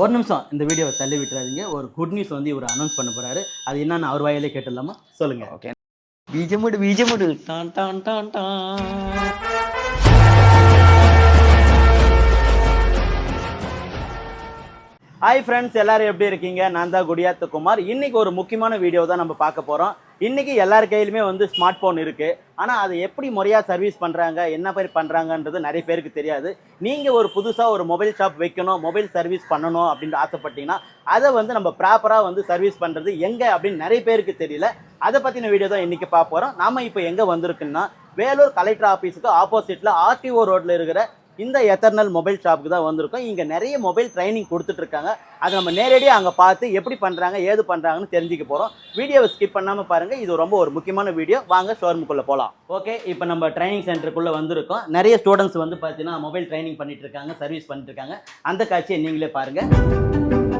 ஒரு நிமிஷம் இந்த வீடியோவை தள்ளி விட்டுறாதீங்க. ஒரு குட் நியூஸ் வந்து இவர் அனௌன்ஸ் பண்ண போறாரு. அது என்னன்னு அவர் வாயிலே கேட்டுடலாமா? சொல்லுங்க. ஓகே பீஜமுடு பீஜமுடு டான் டான் டான் டான். ஹாய் ஃப்ரெண்ட்ஸ் எல்லாரும் எப்படி இருக்கீங்க? நான் தான் குடியாத்த குமார். இன்னைக்கு ஒரு முக்கியமான வீடியோ தான் நம்ம பார்க்க போகிறோம் இன்னைக்கு எல்லார் கையிலுமே வந்து ஸ்மார்ட் ஃபோன் இருக்கு. ஆனால் அதை எப்படி முறையாக சர்வீஸ் பண்ணுறாங்க என்ன மாதிரி பண்ணுறாங்கன்றது நிறைய பேருக்கு தெரியாது. நீங்கள் ஒரு புதுசாக ஒரு மொபைல் ஷாப் வைக்கணும் மொபைல் சர்வீஸ் பண்ணணும் அப்படின்னு ஆசைப்பட்டீங்கன்னா அதை வந்து நம்ம ப்ராப்பராக வந்து சர்வீஸ் பண்ணுறது எங்கே அப்படின்னு நிறைய பேருக்கு தெரியல. அதை பற்றின வீடியோ தான் இன்றைக்கி பார்க்க போகிறோம் நாம இப்போ எங்கே வந்திருக்குன்னா வேலூர் கலெக்டர் ஆஃபீஸுக்கு ஆப்போசிட்டில் ஆர்டிஓ ரோட்டில் இருக்கிற இந்த எத்தர்னல் மொபைல் ஷாப்புக்கு தான் வந்திருக்கோம். இங்கே நிறைய மொபைல் ட்ரைனிங் கொடுத்துட்டு இருக்காங்க அதை நம்ம நேரடியாக அங்கே பார்த்து எப்படி பண்ணுறாங்க ஏது பண்ணுறாங்கன்னு தெரிஞ்சுக்க போகிறோம் வீடியோவை ஸ்கிப் பண்ணாமல் பாருங்கள் இது ரொம்ப ஒரு முக்கியமான வீடியோ. வாங்க ஷோரூமுக்குள்ளே போகலாம் ஓகே இப்போ நம்ம ட்ரைனிங் சென்டருக்குள்ளே வந்திருக்கோம். நிறைய ஸ்டூடெண்ட்ஸ் வந்து பார்த்தீங்கன்னா மொபைல் ட்ரைனிங் பண்ணிட்டு இருக்காங்க சர்வீஸ் பண்ணிட்டு இருக்காங்க. அந்த காட்சியை நீங்களே பாருங்கள்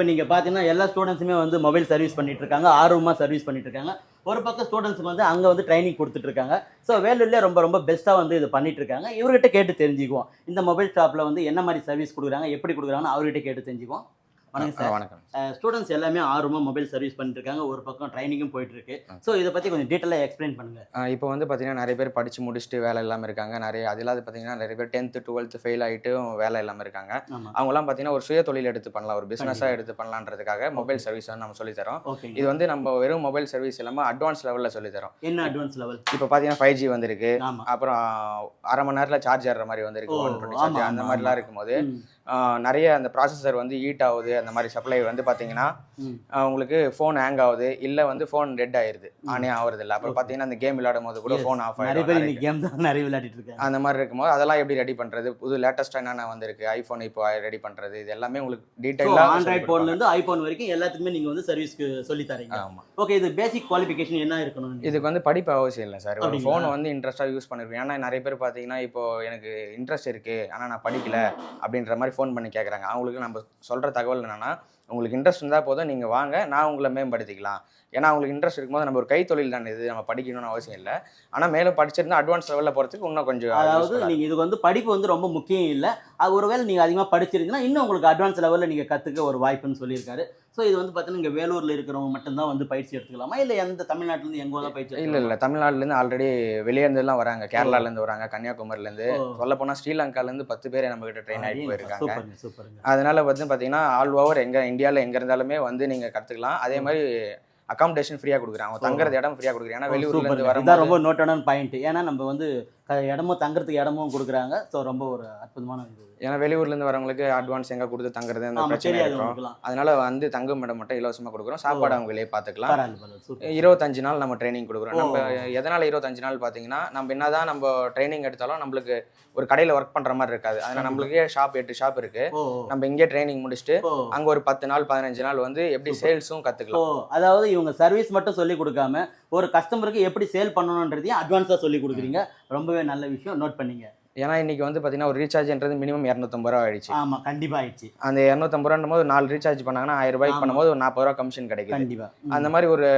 இப்போ நீங்கள் பார்த்தீங்கன்னா எல்லா ஸ்டூடெண்ட்ஸுமே வந்து மொபைல் சர்வீஸ் பண்ணிட்டு இருக்காங்க ஆர்வமாக சர்வீஸ் பண்ணிட்டு இருக்காங்க. ஒரு பக்கம் ஸ்டூடெண்ட்ஸுக்கு வந்து அங்கே வந்து ட்ரைனிங் கொடுத்துட்ருக்காங்க ஸோ வேலூர்லேயே ரொம்ப ரொம்ப பெஸ்ட்டாக வந்து இது பண்ணிட்டு இருக்காங்க. இவர்கிட்ட கேட்டு தெரிஞ்சுக்குவோம். இந்த மொபைல் ஷாப்பில் வந்து என்ன மாதிரி சர்வீஸ் கொடுக்குறாங்க எப்படி கொடுக்குறாங்கன்னு அவர்கிட்ட கேட்டு தெரிஞ்சுக்குவோம். வணக்கம் சார். வணக்கம். ஸ்டூடெண்ட்ஸ் எல்லாமே ஆர்வமாக மொபைல் சர்வீஸ் பண்ணிட்டு இருக்காங்க ஒரு பக்கம் ட்ரைனிங்கும் போயிட்டு இருக்கு ஸோ இதை பற்றி கொஞ்சம் டீட்டெயிலாக எக்ஸ்பிளைன் பண்ணுங்க. இப்போ வந்து பார்த்தீங்கன்னா நிறைய பேர் படிச்சு முடிச்சுட்டு வேலை இல்லாமல் இருக்காங்க. நிறைய அது இல்லாத பார்த்தீங்கன்னா நிறைய பேர் டென்த்து டுவெல்த்து ஃபெயில் ஆகிட்டு வேலை இல்லாமல் இருக்காங்க. ஆமாம் அவங்கலாம் பார்த்தீங்கன்னா ஒரு சுய தொழில் எடுத்து பண்ணலாம். ஒரு பிஸ்னஸாக எடுத்து பண்ணலான்றதுக்காக மொபைல் சர்வீஸ் வந்து நம்ம சொல்லித் தரோம். ஓகேங்க இது வந்து நம்ம வெறும் மொபைல் சர்வீஸ் இல்லாமல் அட்வான்ஸ் லெவலில் சொல்லித் தரோம். என்ன அட்வான்ஸ் லெவல் இப்போ பார்த்தீங்கன்னா ஃபைவ் ஜி வந்திருக்கு. அப்புறம் அரை மணி நேரத்தில் சார்ஜ் ஏறுற மாதிரி வந்திருக்கு. ஒன் டுவெண்ட்டி அந்த மாதிரிலாம். இருக்கும்போது நிறைய அந்த ப்ராசஸர் வந்து ஹீட் ஆகுது அந்த மாதிரி சப்ளை வந்து பார்த்தீங்கன்னா உங்களுக்கு ஃபோன் ஹேங் ஆகுது இல்லை வந்து ஃபோன் டெட் ஆயிருது. ஆனே ஆகுறது இல்லை அப்புறம். பார்த்தீங்கன்னா அந்த கேம் விளையாடும் போது கூட. ஃபோன் ஆஃப் ஆகிடும் கேம் தான் நிறைய விளையாடிட்டு இருக்காங்க. அந்த மாதிரி இருக்கும்போது அதெல்லாம் எப்படி ரெடி பண்றது? புது லேட்டஸ்ட்டாக என்னென்ன வந்திருக்கு? ஐஃபோன் இப்போ ரெடி பண்றது? இது எல்லாமே உங்களுக்கு டீட்டெயிலாக ஆண்ட்ராய்ட் ஃபோன்ல இருந்து ஐபோன் வரைக்கும் எல்லாத்துக்குமே நீங்க வந்து சர்வீஸ்க்கு சொல்லி தரீங்க. ஆமா. ஓகே இது பேசிக் குவாலிஃபிகேஷன் என்ன இருக்கணும்? இதுக்கு வந்து படிப்பு அவசியம் இல்லை சார். ஒரு? ஃபோனை வந்து இன்ட்ரெஸ்ட்டாக யூஸ் பண்ணிருக்கேன். ஏன்னா நிறைய பேர் பார்த்தீங்கன்னா இப்போ எனக்கு இன்ட்ரெஸ்ட் இருக்கு. ஆனால் நான் படிக்கல அப்படின்ற மாதிரி ஃபோன் பண்ணி கேட்குறாங்க அவங்களுக்கு நம்ம சொல்கிற தகவல் என்னென்னா உங்களுக்கு இன்ட்ரெஸ்ட் இருந்தால் போதும் நீங்கள் வாங்க. நான் உங்களை மேம்படுத்திக்கலாம். ஏன்னா உங்களுக்கு இன்ட்ரெஸ்ட் இருக்கும்போது நம்ம ஒரு கைத்தொழில் தானே இது நம்ம படிக்கணும்னு அவசியம் இல்லை. ஆனால் மேலும் படிச்சிருந்தா அட்வான்ஸ் லெவலில் போகிறதுக்கு இன்னும் கொஞ்சம் அதாவது useful ஆ நீங்க இதுக்கு வந்து படிப்பு வந்து ரொம்ப முக்கியம் இல்லை. அது ஒருவேளை நீங்க அதிகமா படிச்சிருந்தீங்கன்னா இன்னும் உங்களுக்கு அட்வான்ஸ் லெவல்ல நீங்க கத்துக்க ஒரு வாய்ப்புன்னு சொல்லியிருக்காரு. ஸோ இது வந்து பார்த்தீங்கன்னா இங்க வேலூர்ல இருக்கிறவங்க மட்டும்தான் வந்து பயிற்சி எடுத்துக்கலாமா? இல்லை எந்த தமிழ்நாட்டுல இருந்து எங்க தான் பயிற்சி இல்ல? இல்ல. தமிழ்நாட்டுல இருந்து ஆல்ரெடி வெளியே இருந்தெல்லாம் வராங்க கேரளால இருந்து வராங்க கன்னியாகுமரில இருந்து. ஓ. சொல்ல போனா ஸ்ரீலங்கால இருந்து பத்து பேர் நம்ம கிட்ட ட்ரெயின் ஆகிட்டு போயிருக்காங்க. அதனால வந்து பாத்தீங்கன்னா ஆல் ஓவர் எங்க இந்தியால எங்க இருந்தாலுமே வந்து நீங்க கத்துக்கலாம். அதே மாதிரி அகாமடேஷன் ஃப்ரீயா கொடுக்குறாங்க அவங்க தங்குறது இடம் ஃப்ரீயா கொடுக்குறாங்க ஏன்னா சூப்பர் வர ரொம்ப நோட்டான பாயிண்ட் ஏன்னா நம்ம வந்து இடமும் தங்குறதுக்கு இடமும் கொடுக்குறாங்க. ஸோ ரொம்ப ஒரு அற்புதமான இது. ஏன்னா வெளியூர்ல இருந்து வரவங்களுக்கு அட்வான்ஸ் எங்க கொடுத்து தங்குறது அந்த பிரச்சனை இருக்கும். அதனால வந்து தங்கும் இடம் மட்டும் இலவசமா கொடுக்குறோம். சாப்பாடு அவங்களே சூப்பர் இருபத்தஞ்சு நாள் நம்ம ட்ரைனிங் கொடுக்குறோம். நம்ம எதனால இருபத்தஞ்சு நாள் பார்த்தீங்கன்னா நம்ம என்னதான் நம்ம ட்ரைனிங் எடுத்தாலும் நம்மளுக்கு ஒரு கடையில் ஒர்க் பண்ற மாதிரி இருக்காது. அதனால. நம்மளுக்கே ஷாப் எட்டு ஷாப் இருக்கு. நம்ம இங்கே ட்ரைனிங் முடிச்சுட்டு அங்க ஒரு பத்து நாள் பதினஞ்சு நாள் வந்து எப்படி. சேல்ஸும் ஸோ கத்துக்கலாம். அதாவது இவங்க சர்வீஸ் மட்டும் சொல்லி கொடுக்காம ஒரு கஸ்டமருக்கு எப்படி சேல் பண்ணணுன்றதையும் அட்வான்ஸாக சொல்லி கொடுக்குறீங்க. ரொம்பவே நல்ல விஷயம். நோட் பண்ணீங்க. ஏன்னா இன்னைக்கு வந்து பாத்தீங்கன்னா ஒரு ரீசார்ஜ்ன்றது மினிமம் இரநூத்தம்பது ரூபா ஆயிடுச்சு. ஆமா கண்டிப்பா ஆயிடுச்சு. அந்த இரநூத்தம்பது ரூபான்னும் போது நாலு ரீசார்ஜ் பண்ணாங்கன்னா ஆயிரம் ரூபாய்க்கு. பண்ணும்போது ஒரு நாற்பது ரூபா கமிஷன் கிடைக்குது. கண்டிப்பா. ம். அந்த மாதிரி ஒரு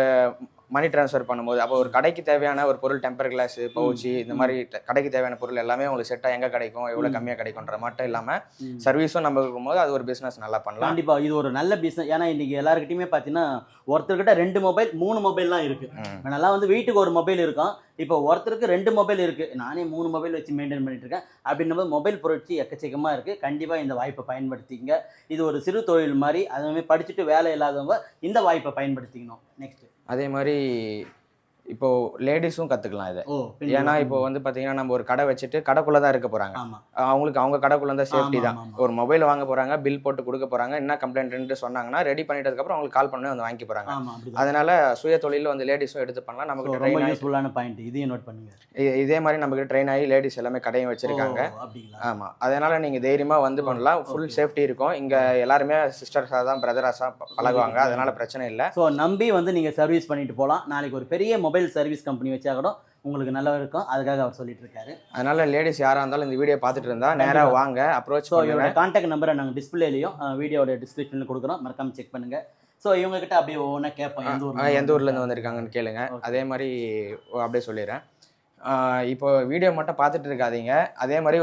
மணி ட்ரான்ஸ்ஃபர் பண்ணும்போது அப்போ ஒரு கடைக்கு தேவையான ஒரு பொருள் டெம்பர் கிளாஸ் பவுச்சு இந்த மாதிரி கடைக்கு தேவையான பொருள் எல்லாமே உங்களுக்கு செட்டாக எங்க கிடைக்கும் எவ்வளவு ம். கம்மியா கிடைக்கும்ன்ற மட்டும் இல்லாம ம். சர்வீஸும் நம்ம இருக்கும்போது அது ஒரு பிசினஸ் நல்லா பண்ணலாம். கண்டிப்பா இது ஒரு நல்ல பிசினஸ் ஏன்னா இன்னைக்கு எல்லாருக்கிட்டையுமே பார்த்தீங்கன்னா ஒருத்தர்கிட்ட ரெண்டு மொபைல் மூணு மொபைல்லாம் இருக்கு. ம். முன்னெல்லாம் வந்து வீட்டுக்கு ஒரு மொபைல் இருக்கும் இப்போ ஒருத்தருக்கு ரெண்டு மொபைல் இருக்கு. நானே மூணு மொபைல் வச்சு மெயின்டைன் பண்ணிட்டு இருக்கேன். அப்படின்னும் போது மொபைல் புரட்சி எக்கச்சக்கமா இருக்கு. கண்டிப்பா இந்த வாய்ப்பை பயன்படுத்திங்க. இது ஒரு சிறு தொழில் மாதிரி அதுவுமே படிச்சுட்டு வேலை இல்லாதவங்க இந்த வாய்ப்பை பயன்படுத்திக்கணும். நெக்ஸ்ட் அதே மாதிரி இப்போ லேடிஸும் கற்றுக்கலாம் இதை. ஏன்னா இப்போ வந்து பார்த்தீங்கன்னா நம்ம ஒரு கடை வச்சுட்டு கடைக்குள்ளே தான் இருக்க போகிறாங்க ஆமா. அவங்களுக்கு அவங்க கடைக்குள்ள தான் சேஃப்டி தான். ஒரு மொபைல் வாங்க போகிறாங்க பில் போட்டு கொடுக்க போகிறாங்க என்ன கம்ப்ளைண்ட்னு சொன்னாங்கன்னா ரெடி பண்ணிட்டதுக்கப்புறம் அவங்களுக்கு கால் பண்ணி வந்து வாங்கி அப்படிதான். அதனால சுய தொழிலில் வந்து லேடிஸும் எடுத்து பண்ணலாம். நமக்கு ட்ரெயின் யூஸ்ஃபுல்லான பாயிண்ட் இதையும் நோட் பண்ணுங்க. இதே மாதிரி நமக்கு ட்ரெயின் ஆகி லேடிஸ் எல்லாமே கடையும் வச்சிருக்காங்க. ஆமா. அதனால நீங்க தைரியமா வந்து பண்ணலாம். ஃபுல். சேஃப்டி இருக்கும். இங்க எல்லாருமே சிஸ்டர்ஸாக தான் பிரதர்ஸாக பழகுவாங்க. அதனால பிரச்சனை இல்லை. ஸோ நம்பி வந்து நீங்கள் சர்வீஸ் பண்ணிட்டு போகலாம் நாளைக்கு ஒரு பெரிய மொபைல் சர்வீஸ் கம்பெனி வச்சா கூட உங்களுக்கு நல்லா இருக்கும். அதுக்காக அவர் சொல்லிட்டு இருக்காரு அதனால லேடிஸ் யாரா இருந்தாலும் இந்த வீடியோ பார்த்துட்டு இருந்தா நேரா கண்டிப்பா. வாங்க அப்ரோச் ஸோ இவரோட கான்டாக்ட் நம்பரை நாங்கள் டிஸ்பிளேலையும் வீடியோட டிஸ்கிரிப்ஷனில் கொடுக்குறோம். மறக்காம செக் பண்ணுங்க. ஸோ இவங்க கிட்ட அப்படியே ஒவ்வொன்றா கேட்போம். எந்த ஊர்ல ஆ, எந்த ஊர்ல இருந்து வந்திருக்காங்கன்னு கேளுங்க. அதே மாதிரி அப்படியே சொல்லிடுறேன். இப்போ வீடியோ மட்டும் பார்த்துட்டு இருக்காதீங்க. அதே மாதிரி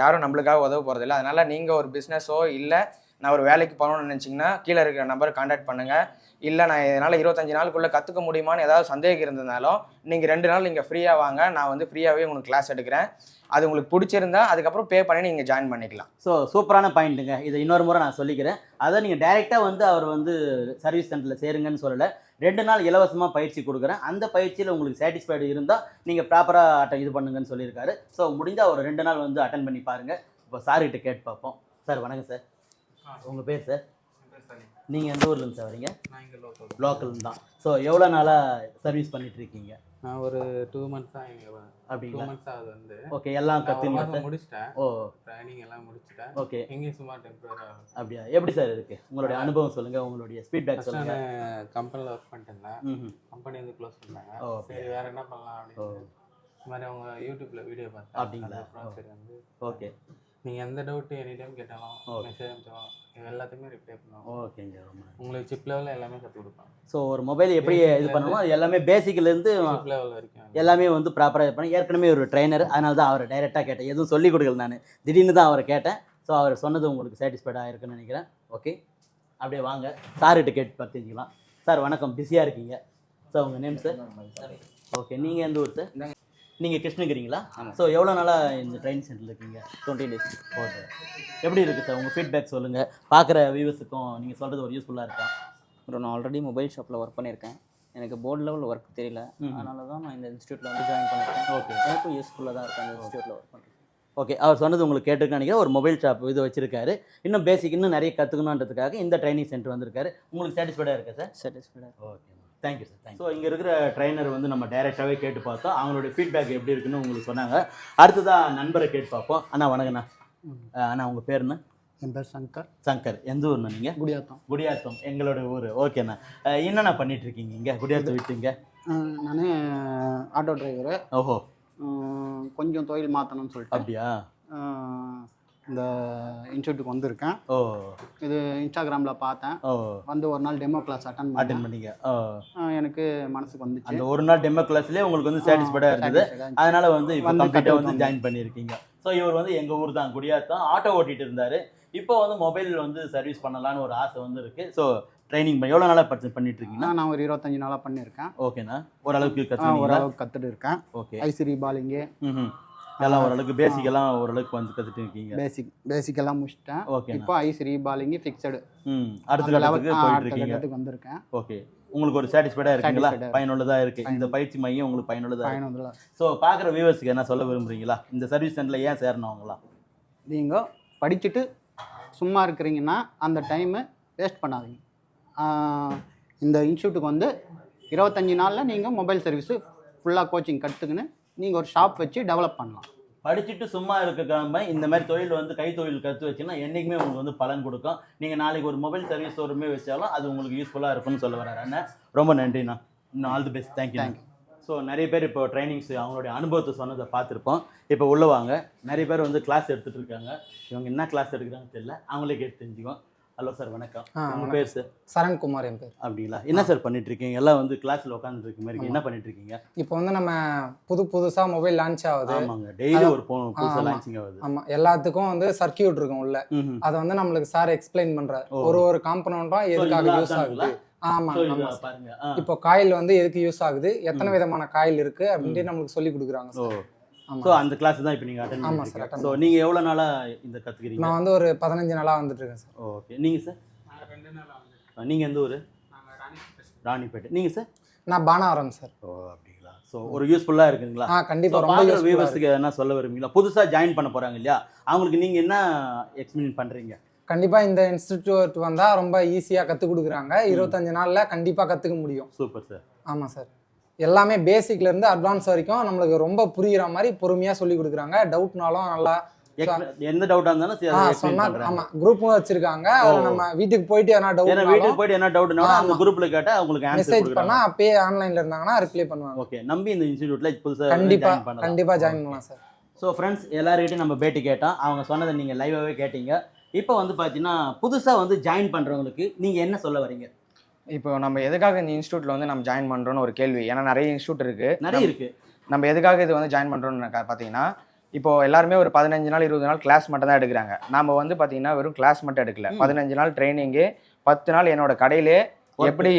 யாரும் நம்மளுக்காக உதவ போகிறதில்ல அதனால நீங்கள் ஒரு பிஸ்னஸோ இல்லை நான் ஒரு வேலைக்கு போகணும்னு நினச்சிங்கன்னா கீழே இருக்கிற நம்பர் காண்டாக்ட் பண்ணுங்கள் இல்லை நான் இதனால் இருபத்தஞ்சி நாளுக்குள்ளே கற்றுக்க முடியுமான்னு ஏதாவது சந்தேகம் இருந்ததுனாலும் நீங்கள் ரெண்டு நாள் நீங்கள் ஃப்ரீயாக வாங்க. நான் வந்து ஃப்ரீயாகவே உங்களுக்கு கிளாஸ் எடுக்கிறேன். அது உங்களுக்கு பிடிச்சிருந்தா அதுக்கப்புறம் பே பண்ணி நீங்கள் ஜாயின் பண்ணிக்கலாம். ஸோ சூப்பரான பாயிண்ட்டுங்க இதை இன்னொரு முறை நான் சொல்லிக்கிறேன். அதை நீங்கள் டைரெக்டாக வந்து அவர் வந்து சர்வீஸ் சென்டரில் சேருங்கன்னு சொல்லலை. ரெண்டு நாள் இலவசமாக பயிற்சி கொடுக்குறேன். அந்த பயிற்சியில் உங்களுக்கு சாட்டிஸ்ஃபைடு இருந்தால் நீங்கள் ப்ராப்பராக அட்டன் இது பண்ணுங்கன்னு சொல்லியிருக்காரு. ஸோ முடிஞ்சால் ஒரு ரெண்டு நாள் வந்து அட்டன் பண்ணி பாருங்கள் இப்போ சார்கிட்ட கேட்டு பார்ப்போம். சார் வணக்கம் சார். உங்கள் பேர் சார்? நீங்கள் எந்த ஊர்லேருந்து சார் வரீங்க? நான் இங்கே லோக்கல். லோக்கல் தான். ஸோ எவ்வளோ நாளாக சர்வீஸ் பண்ணிட்டு இருக்கீங்க? நான் ஒரு டூ மந்த்ஸாக இங்கே டூ அப்படிங்களா? மந்த்ஸ் ஆகுது வந்து. ஓகே எல்லாம் சார்? முடிச்சிட்டேன். ஓ. ட்ரைனிங் எல்லாம் முடிச்சிட்டேன். ஓகே எங்கேயும் சும்மா டெம்பரராக அப்படியா? எப்படி சார் இருக்கு? உங்களுடைய அனுபவம் சொல்லுங்க உங்களுடைய ஃபீட்பேக் ஃபஸ்ட் சொல்லுங்க. நான் கம்பெனியில் ஒர்க் பண்ணிட்டு இருந்தேன். ம்ஹும். கம்பெனி வந்து க்ளோஸ் பண்ணாங்க. ஓ, சரி வேற என்ன பண்ணலாம் அப்படின்னு. இந்த மாதிரி அவங்க யூடியூப்ல வீடியோ பார்த்தேன். அப்படிங்களா? சரி வந்து ஓகே நீங்கள் எந்த டவுட் எனி டைம் கேட்டாலும் ஓகே. மெசேஜ் அனுப்பிச்சாலும் இது எல்லாத்துக்குமே ரிப்ளை பண்ணுவோம் ஓகேங்க ரொம்ப உங்களுக்கு சிப் லெவலில் எல்லாமே கற்றுக் கொடுப்போம் ஸோ ஒரு மொபைல் எப்படி இது பண்ணணுமோ அது எல்லாமே பேசிக்லேருந்து சிப் லெவல் வரைக்கும் எல்லாமே வந்து ப்ராப்பராக இது பண்ணி ஏற்கனவே ஒரு ட்ரைனர் அதனால தான் அவரை டைரெக்டாக கேட்டேன். எதுவும் சொல்லிக் கொடுக்கல நான். திடீர்னு தான் அவரை கேட்டேன். ஸோ அவர் சொன்னது உங்களுக்கு சாட்டிஸ்ஃபைட் ஆயிருக்குன்னு நினைக்கிறேன். ஓகே அப்படியே வாங்க. சார்கிட்ட கேட்டு பார்த்துக்கலாம் சார் வணக்கம். பிஸியாக இருக்கீங்க. சார் உங்கள் நேம் சார் ஓகே நீங்கள் எந்த ஊர் சார் நீங்கள் கிருஷ்ணகிரிங்களா? ஸோ எவ்வளோ நாளாக இந்த ட்ரைனிங் சென்டரில் இருக்கீங்க? டுவெண்ட்டி டேஸ் ஓகே எப்படி இருக்குது சார் உங்கள் ஃபீட்பேக் சொல்லுங்கள் பார்க்குற வியூவர்ஸுக்கும் நீங்கள் சொல்கிறது ஒரு யூஸ்ஃபுல்லாக இருக்கா அப்புறம் நான் ஆல்ரெடி மொபைல் ஷாப்பில் ஒர்க் பண்ணியிருக்கேன். எனக்கு போர்டு லெவல் ஒர்க் தெரியல. அதனால தான் நான் இந்த இன்ஸ்டியூட்டில் வந்து ஜாயின் பண்ணியிருக்கேன். ஓகே எனக்கும் யூஸ்ஃபுல்லாக தான் இருக்கும் அந்த இன்ஸ்டியூட்டில் ஒர்க் பண்ணுறது ஓகே அவர் சொன்னது உங்களுக்கு கேட்டிருக்கேன் நினைக்கிறேன். ஒரு மொபைல் ஷாப் இது வச்சிருக்காரு. இன்னும் பேசிக் இன்னும் நிறைய கற்றுக்கணுன்றதுக்காக இந்த ட்ரைனிங் சென்டர் வந்திருக்காரு. உங்களுக்கு சாட்டிஸ்ஃபைடாக இருக்கா சார் சாட்டிஸ்ஃபைடாக okay thank you sir thank you so இங்கே இருக்கிற ட்ரைனர் வந்து நம்ம டைரெக்டாகவே கேட்டு பார்த்தோம் அவங்களுடைய ஃபீட்பேக் எப்படி இருக்குன்னு உங்களுக்கு சொன்னாங்க. அடுத்ததாக நண்பரை கேட்டு பார்ப்போம். அண்ணா வணக்கண்ணா அண்ணா. உங்கள் பேர் என்ன? என் பேர் சங்கர். சங்கர். எந்த ஊர்ண்ணா நீங்கள் குடியாத்தம். குடியாத்தம். எங்களோட ஊர். ஓகேண்ணா என்னண்ணா பண்ணிட்டு இருக்கீங்க இங்கே? குடியாத்தம் விட்டுங்க நான் ஆட்டோ டிரைவரு ஓஹோ. கொஞ்சம் தொழில் மாற்றணும்னு சொல்லிட்டு. அப்படியா? இந்த இன்ஸ்டியூட்டுக்கு வந்திருக்கேன். ஓ. இது இன்ஸ்டாகிராமில் பார்த்தேன். ஓ. வந்து ஒரு நாள் டெமோ கிளாஸ் அட்டன் அட்டன் பண்ணீங்க. ஓ. எனக்கு மனசுக்கு வந்துச்சு. அந்த ஒரு நாள் டெமோ கிளாஸ்லேயே உங்களுக்கு வந்து சாட்டிஸ்ஃபைடாக இருந்தது. அதனால வந்து இப்போ கத்துக்கிட்டு வந்து. ஜாயின் பண்ணியிருக்கீங்க. ஸோ இவர் வந்து எங்கள் ஊர் தான் குடியாத்தம். ஆட்டோ ஓட்டிட்டு இருந்தார். இப்போ வந்து மொபைல் வந்து சர்வீஸ் பண்ணலான்னு ஒரு ஆசை வந்து இருக்கு. ஸோ ட்ரைனிங் பண்ணி எவ்வளோ நாளாக பர்ச்சேஸ் பண்ணிட்டு இருக்கீங்கன்னா நான் ஒரு இருபத்தஞ்சு நாளாக பண்ணியிருக்கேன். ஓகேண்ணா ஓரளவுக்கு கற்றுக்கிங்களா ஓரளவுக்கு கற்றுட்டு இருக்கேன். ஓகே ஐசிரி பாலிங்கு. எல்லாம் ஓரளவுக்கு பேசிக் எல்லாம் ஓரளவுக்கு வந்து கற்றுட்டு இருக்கீங்க. பேசிக் பேசிக் எல்லாம் முடிச்சிட்டேன் ஓகேண்ணா இப்போ ஐசிரி பாலிங்கு ஃபிக்ஸடு ம் அடுத்த கட்டத்துக்கு போயிட்டு இருக்கீங்க. வந்திருக்கேன். ஓகே உங்களுக்கு ஒரு சாட்டிஸ்ஃபைடாக இருக்குங்களா? ஆ இருக்கு. இந்த பயிற்சி மையம் உங்களுக்கு பயனுள்ளதாக இருக்கு. பயனுள்ள ஸோ பார்க்குற வியூவர்ஸ்க்கு என்ன சொல்ல விரும்புறீங்களா? இந்த சர்வீஸ் சென்டரில் ஏன் சேரணும் அவங்களா நீங்கள் படிச்சுட்டு சும்மா இருக்கிறீங்கன்னா அந்த டைமை வேஸ்ட் பண்ணாதீங்க. இந்த இன்ஸ்டியூட்டுக்கு வந்து இருபத்தஞ்சி நாளில் நீங்கள் மொபைல் சர்வீஸு ஃபுல்லாக கோச்சிங் கற்றுக்குன்னு நீங்கள் ஒரு ஷாப் வச்சு டெவலப் பண்ணலாம். படிச்சுட்டு சும்மா இருக்காம இந்த மாதிரி தொழில் வந்து கை தொழில் கற்று வச்சுன்னா என்றைக்குமே உங்களுக்கு வந்து பலன் கொடுக்கும். நீங்கள் நாளைக்கு ஒரு மொபைல் சர்வீஸ் ஷோரூமே வச்சாலும் அது உங்களுக்கு யூஸ்ஃபுல்லாக இருக்கும்னு சொல்ல வராரு அண்ணன் ரொம்ப நன்றிண்ணா. இன்னும் all the best thank you Thank so நிறைய பேர் இப்போ ட்ரைனிங்ஸ் அவங்களுடைய அனுபவத்தை சொன்னதை பார்த்துருப்போம். இப்போ உள்ள வாங்க. நிறைய பேர் வந்து கிளாஸ் எடுத்துகிட்டு இருக்காங்க. இவங்க என்ன கிளாஸ் எடுக்கிறாங்கன்னு தெரியல. அவங்களே கேட்டு தெரிஞ்சுக்குவோம். ஹலோ சார் வணக்கம். உங்கள். பேர் சார்? சரண்குமார் என் பேர். அப்படிங்களா? என்ன சார் பண்ணிட்டு இருக்கீங்க எல்லாம் வந்து கிளாஸில் உட்காந்துட்டு இருக்க. மாதிரி. என்ன பண்ணிட்டு இருக்கீங்க இப்போ வந்து நம்ம புது புதுசாக மொபைல் லான்ச் ஆகுது. ஆமாங்க. டெய்லி ஒரு ஃபோன் புதுசாக ஆமா. லான்ச்சிங் ஆகுது. ஆமாம் எல்லாத்துக்கும் வந்து சர்க்கியூட் இருக்கும் உள்ள. அதை வந்து நம்மளுக்கு சார் எக்ஸ்பிளைன் பண்றாரு. ஓ. ஒரு ஒரு காம்பனண்ட்டும் எதுக்காக யூஸ்? ஆகுது? ஆமாம் So, இது ஆமாம் பாருங்க. ஆ. இப்போ காயில் வந்து எதுக்கு யூஸ் ஆகுது? எத்தனை. விதமான காயில் இருக்கு? அப்படின்ட்டு நம்மளுக்கு சொல்லி கொடுக்குறாங்க ஸோ ஆமாம் அந்த கிளாஸ் தான் இப்போ நீங்கள் அட்டன் ஆமா பண்ணிருக்கீங்க sir, attend ஸோ நீங்கள் எவ்வளோ நாளாக இந்த கற்றுக்கிறீங்க நான் வந்து ஒரு பதினஞ்சு நாளாக வந்துட்டு இருக்கேன் சார் ஓகே நீங்கள் சார் நீங்கள் எந்த ஊர்? ராணிப்பேட்டை. நீங்கள் சார் நான் பானாவரம் சார் ஓ அப்படி ஸோ ஒரு யூஸ்ஃபுல்லாக இருக்குங்களா? ஆ கண்டிப்பாக ரொம்ப. வியூவர்ஸுக்கு என்ன சொல்ல விரும்புங்களா புதுசாக ஜாயின் பண்ண போகிறாங்க இல்லையா? அவங்களுக்கு நீங்கள் என்ன எக்ஸ்பிளைன் பண்ணுறீங்க கண்டிப்பா இந்த இன்ஸ்டிடியூட் வந்தா ரொம்ப ஈஸியா கத்துக் கொடுக்குறாங்க. இருபத்தஞ்சு நாள்ல கண்டிப்பா கத்துக்க முடியும். சூப்பர் சார் ஆமா சார் எல்லாமே பேசிக்ல இருந்து அட்வான்ஸ் வரைக்கும் நம்மளுக்கு ரொம்ப புரியுற மாதிரி பொறுமையா சொல்லி கொடுக்குறாங்க. டவுட்னாலும் நல்லா எந்த டவுட்டாக இருந்தாலும் சொன்னா. ஆமா குரூப்பும் வச்சிருக்காங்க. நம்ம வீட்டுக்கு போயிட்டு எதனா ஏன்னா வீட்டுக்கு டவுட் போயிட்டு என்ன டவுட்னாலும் அந்த. குரூப்ல கேட்டா ஆன்சர் மெசேஜ் பண்ணா அப்பயே ஆன்லைன்ல இருந்தாங்கன்னா ரிப்ளை பண்ணுவாங்க. ஓகே நம்பி இந்த இன்ஸ்டிடியூட்ல புதுசா கண்டிப்பா கண்டிப்பா ஜாயின் பண்ணலாம் சார் ஸோ ஃப்ரெண்ட்ஸ் எல்லார்கிட்டையும் நம்ம பேட்டி கேட்டோம். அவங்க சொன்னதை நீங்கள் லைவாகவே கேட்டீங்க. இப்போ வந்து பார்த்தீங்கன்னா புதுசாக வந்து ஜாயின் பண்ணுறவங்களுக்கு நீங்கள் என்ன சொல்ல வரீங்க? இப்போ நம்ம எதுக்காக இந்த இன்ஸ்டியூட்ல வந்து நம்ம ஜாயின் பண்றோம்னு ஒரு கேள்வி. ஏன்னா நிறைய இன்ஸ்டியூட் இருக்கு. நிறைய இருக்கு. நம்ம எதுக்காக இது வந்து ஜாயின் பண்ணுறோம்னு பார்த்தீங்கன்னா இப்போ எல்லாருமே ஒரு பதினஞ்சு நாள் இருபது நாள் கிளாஸ் மட்டும் தான் எடுக்கிறாங்க. நம்ம வந்து பார்த்தீங்கன்னா வெறும் கிளாஸ் மட்டும் எடுக்கல. பதினஞ்சு நாள் ட்ரைனிங்கு பத்து நாள் என்னோட கடையிலே எப்படி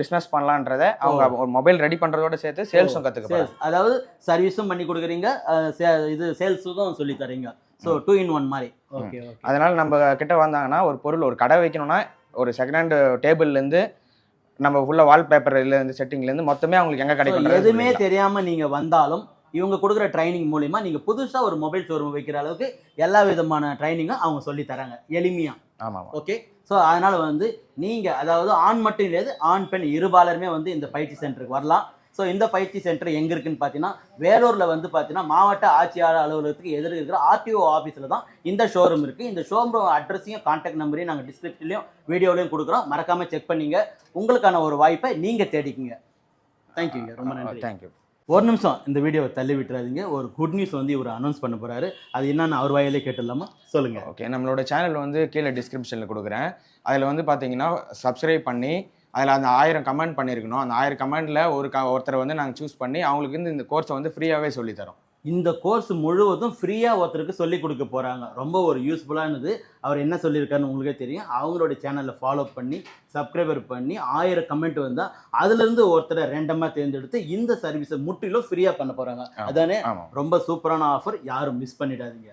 பிஸ்னஸ் பண்ணலான்றத அவங்க ஒரு மொபைல் ரெடி பண்ணுறதோட சேர்த்து சேல்ஸும் கற்றுக்க சேல்ஸ் அதாவது சர்வீஸும் பண்ணி கொடுக்குறீங்க இது சேல்ஸுக்கும் சொல்லி தரீங்க. ஸோ டூ இன் ஒன் மாதிரி. ஓகே ஓகே அதனால நம்ம கிட்ட வந்தாங்கன்னா ஒரு பொருள் ஒரு கடை வைக்கணும்னா ஒரு செகண்ட் ஹேண்ட் டேபிள்லேருந்து நம்ம ஃபுல்லாக வால்பேப்பர்லேருந்து செட்டிங்லேருந்து மொத்தமே அவங்களுக்கு எங்கே கிடைக்கும் எதுவுமே தெரியாம நீங்க வந்தாலும் இவங்க கொடுக்குற ட்ரைனிங் மூலியமா நீங்க புதுசா ஒரு மொபைல் ஷோரூம் வைக்கிற அளவுக்கு எல்லா விதமான ட்ரைனிங்கும் அவங்க சொல்லி தராங்க. எளிமையா. ஆமாம் ஓகே ஸோ அதனால வந்து நீங்க அதாவது ஆண் மட்டும் இல்லையாது ஆண் பெண் இருபாலருமே வந்து இந்த பயிற்சி சென்டருக்கு வரலாம். ஸோ இந்த பயிற்சி சென்டர் எங்க இருக்குன்னு பார்த்தீங்கன்னா வேலூர்ல வந்து பார்த்தீங்கன்னா மாவட்ட ஆட்சியாளர் அலுவலகத்துக்கு எதிர் இருக்கிற ஆர்டிஓ ஆஃபீஸில் தான் இந்த ஷோரூம் இருக்கு. இந்த ஷோரூம் அட்ரஸையும் கான்டாக்ட் நம்பரையும் நாங்கள் டிஸ்கிரிப்ஷன்லையும் வீடியோலையும் கொடுக்குறோம். மறக்காம செக் பண்ணீங்க. உங்களுக்கான ஒரு வாய்ப்பை நீங்க தேடிக்குங்க. தேங்க்யூங்க ரொம்ப நன்றி. தேங்க்யூ ஒரு நிமிஷம் இந்த வீடியோவை தள்ளி விட்டுறாதீங்க. ஒரு குட் நியூஸ் வந்து இவர் அனௌன்ஸ் பண்ண போறாரு. அது என்னன்னு அவர் வாயிலே கேட்டுடலாமா? சொல்லுங்க. ஓகே நம்மளோட சேனல் வந்து கீழே டிஸ்கிரிப்ஷனில் கொடுக்குறேன். அதில் வந்து பார்த்தீங்கன்னா சப்ஸ்கிரைப் பண்ணி அதில் அந்த ஆயிரம் கமெண்ட் பண்ணியிருக்கணும் அந்த ஆயிரம் கமெண்டில் ஒரு க ஒருத்தரை வந்து நாங்கள் சூஸ் பண்ணி அவங்களுக்கு வந்து இந்த கோர்ஸை வந்து ஃப்ரீயாகவே சொல்லித்தரோம் இந்த கோர்ஸ் முழுவதும் ஃப்ரீயாக ஒருத்தருக்கு சொல்லி கொடுக்க போகிறாங்க ரொம்ப ஒரு யூஸ்ஃபுல்லானது அவர் என்ன சொல்லியிருக்காருன்னு உங்களுக்கே தெரியும். அவங்களோட சேனலை ஃபாலோ பண்ணி சப்ஸ்கிரைபர் பண்ணி ஆயிரம் கமெண்ட் வந்தால் அதுலேருந்து ஒருத்தரை ரேண்டமாக தேர்ந்தெடுத்து இந்த சர்வீஸை முற்றிலும் ஃப்ரீயாக பண்ண போகிறாங்க. அதானே? ரொம்ப சூப்பரான ஆஃபர் யாரும் மிஸ் பண்ணிடாதீங்க.